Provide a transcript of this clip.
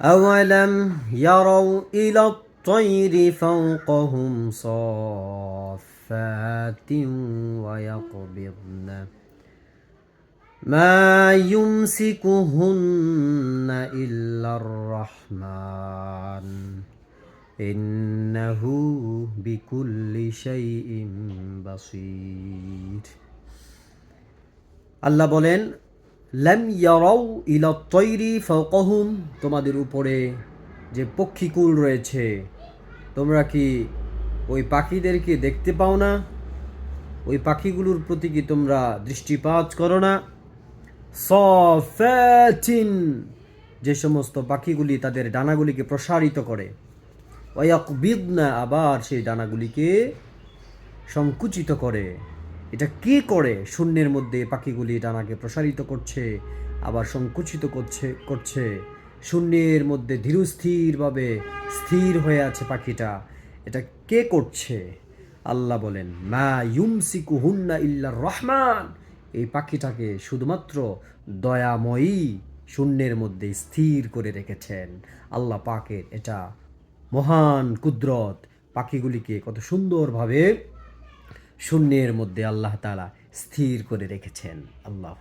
أولم يروا إلى الطير فوقهم صافات ويقبضن ما يمسكهن إلا الرحمن إنه بكل شيء بصير আল্লাহ বলেন ল্যাম ইয়ারাও ইলা তৈরি ফকহুম তোমাদের উপরে যে পক্ষীকুল রয়েছে, তোমরা কি ওই পাখিদেরকে দেখতে পাও না? ওই পাখিগুলোর প্রতি কি তোমরা দৃষ্টিপাত করো না? সফাতিন, যে সমস্ত পাখিগুলি তাদের ডানাগুলিকে প্রসারিত করে। ওয়াকবিদনা, আবার সেই ডানাগুলিকে সংকুচিত করে। এটা কে করে? শূন্যের মধ্যে পাখিগুলি ডানাকে প্রসারিত করছে, আবার সংকুচিত করছে করছে। শূন্যের মধ্যে ধীরস্থিরভাবে স্থির হয়ে আছে পাখিটা। এটা কে করছে? আল্লাহ বলেন, মা ইউমসিকু হুন্না ইল্লা রহমান। এই পাখিটাকে শুধুমাত্র দয়াময়ী শূন্যের মধ্যে স্থির করে রেখেছেন। আল্লাহ পাকের এটা মহান কুদরত। পাখিগুলিকে কত সুন্দরভাবে শূন্যের মধ্যে আল্লাহ তালা স্থির করে রেখেছেন। আল্লাহ